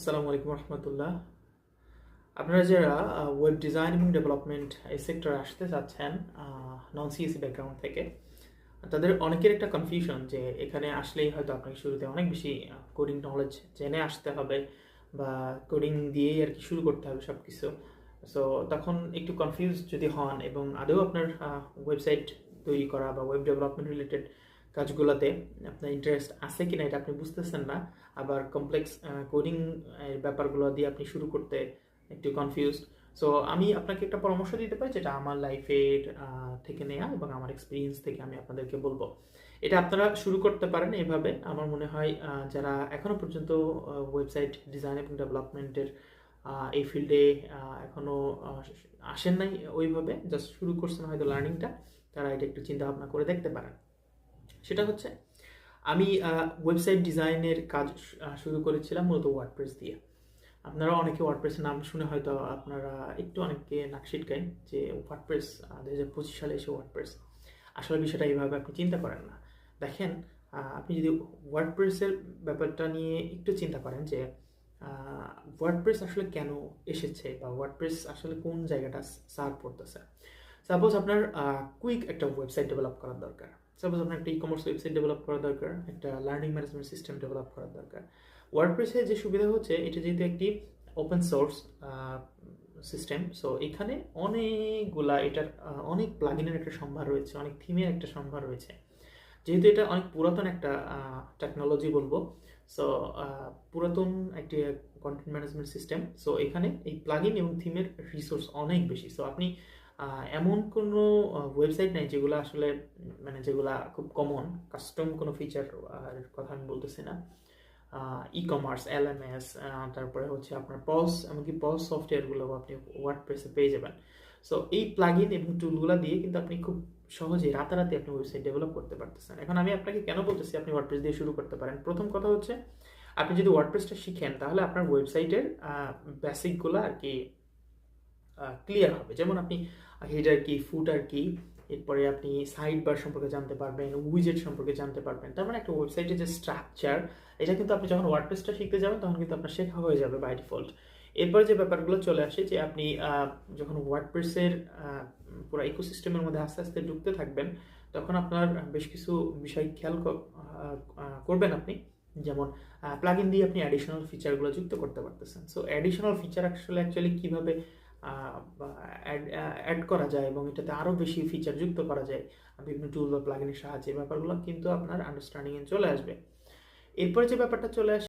আসসালামু আলাইকুম রহমতুল্লাহ। আপনারা যারা ওয়েব ডিজাইন এবং ডেভেলপমেন্ট এই সেক্টরে আসতে চাচ্ছেন নন সিএসি ব্যাকগ্রাউন্ড থেকে, তাদের অনেকের একটা কনফিউশন যে এখানে আসলেই হয়তো আপনাকে শুরুতে অনেক বেশি কোডিং নলেজ জেনে আসতে হবে বা কোডিং দিয়েই আর কি শুরু করতে হবে সব কিছু সো তখন একটু কনফিউজ যদি হন এবং আদৌ আপনার ওয়েবসাইট তৈরি করা বা ওয়েব ডেভেলপমেন্ট রিলেটেড কাজগুলোতে আপনার ইন্টারেস্ট আছে কিনা এটা আপনি বুঝতেছেন না। আবার কমপ্লেক্স কোডিং এর ব্যাপারগুলো দিয়ে আপনি শুরু করতে একটু কনফিউজড সো আমি আপনাকে একটা পরামর্শ দিতে পারি যেটা আমার লাইফের থেকে নেওয়া এবং আমার এক্সপিরিয়েন্স থেকে আমি আপনাদেরকে বলব। এটা আপনারা শুরু করতে পারেন এভাবে। আমার মনে হয় যারা এখনও পর্যন্ত ওয়েবসাইট ডিজাইন এবং ডেভেলপমেন্টের এই ফিল্ডে এখনও আহ, আসেন নাই ওইভাবে জাস্ট শুরু করছেন হয়তো লার্নিংটা তারা এটা একটু চিন্তা ভাবনা করে দেখতে পারেন। সেটা হচ্ছে, আমি ওয়েবসাইট ডিজাইনের কাজ শুরু করেছিলাম মূলত ওয়ার্ডপ্রেস দিয়ে। আপনারা অনেকে ওয়ার্ডপ্রেসের নাম শুনে হয়তো আপনারা একটু অনেককে নাক ছিটকায় যে ওয়ার্ডপ্রেস দু হাজার পঁচিশ সালে এসে ওয়ার্ডপ্রেস আসলে বিষয়টা এইভাবে আপনি চিন্তা করেন না। দেখেন আপনি যদি ওয়ার্ডপ্রেসের ব্যাপারটা নিয়ে একটু চিন্তা করেন যে ওয়ার্ডপ্রেস আসলে কেন এসেছে বা ওয়ার্ডপ্রেস আসলে কোন জায়গাটা সার্ভ করতেছে? সাপোজ আপনার কুইক একটা ওয়েবসাইট ডেভেলপ করার দরকার। সাপোজ আপনার একটা ই কমার্স ওয়েবসাইট ডেভেলপ করা দরকার, একটা লার্নিং ম্যানেজমেন্ট সিস্টেম ডেভেলপ করা দরকার। ওয়ার্ডপ্রেসে যে সুবিধা হচ্ছে, এটা যেহেতু একটি ওপেন সোর্স সিস্টেম সো এখানে অনেকগুলা এটার অনেক প্লাগিনের একটা সম্ভার রয়েছে, অনেক থিমের একটা সম্ভার রয়েছে। যেহেতু এটা অনেক পুরাতন একটা টেকনোলজি বলব সো পুরাতন একটি কন্টেন্ট ম্যানেজমেন্ট সিস্টেম সো এখানে এই প্লাগিন এবং থিমের রিসোর্স অনেক বেশি। সো আপনি এমন কোনো ওয়েবসাইট নাই যেগুলো আসলে মানে যেগুলা খুব কমন কাস্টম কোনো ফিচার কথা আমি বলতেছি না। E commerce L M S তারপরে হচ্ছে আপনার পজ এমনকি পজ সফটওয়্যারগুলো আপনি ওয়ার্ডপ্রেসে পেয়ে যাবেন। সো এই প্লাগইন এবং টুলগুলো দিয়ে কিন্তু আপনি খুব সহজে রাতারাতি আপনি ওয়েবসাইট ডেভেলপ করতে পারতেছেন। এখন আমি আপনাকে কেন বলতেছি আপনি ওয়ার্ডপ্রেস দিয়ে শুরু করতে পারেন? প্রথম কথা হচ্ছে, আপনি যদি ওয়ার্ডপ্রেসটা শিখেন, তাহলে আপনার ওয়েবসাইটের বেসিকগুলো আর কি ক্লিয়ার হবে। যেমন আপনি হেডার কি ফুটার কি এরপরে আপনি সাইড বার সম্পর্কে জানতে পারবেন উইজেট সম্পর্কে জানতে পারবেন। তার মানে একটা ওয়েবসাইটের যে স্ট্রাকচার এটা কিন্তু আপনি যখন ওয়ার্ডপ্রেসটা শিখতে যাবেন, তখন কিন্তু আপনার শেখা হয়ে যাবে বাই ডিফল্ট এরপরে যে ব্যাপারগুলো চলে আসে, যে আপনি যখন ওয়ার্ডপ্রেসের পুরো ইকোসিস্টেমের মধ্যে আস্তে আস্তে ঢুকতে থাকবেন, তখন আপনার বেশ কিছু বিষয় খেয়াল করবেন আপনি। যেমন প্লাগ ইন দিয়ে আপনি অ্যাডিশনাল ফিচারগুলো যুক্ত করতে পারতেছেন। সো অ্যাডিশনাল ফিচার আসলে অ্যাকচুয়ালি কীভাবে অ্যাড করা যায় এবং এটাতে আরও বেশি ফিচার যুক্ত করা যায় বিভিন্ন টুল বা প্লাগিনের সাহায্যে ব্যাপারগুলো কিন্তু আপনার আন্ডারস্ট্যান্ডিংয়ে চলে আসবে। এরপরে যে ব্যাপারটা চলে আসে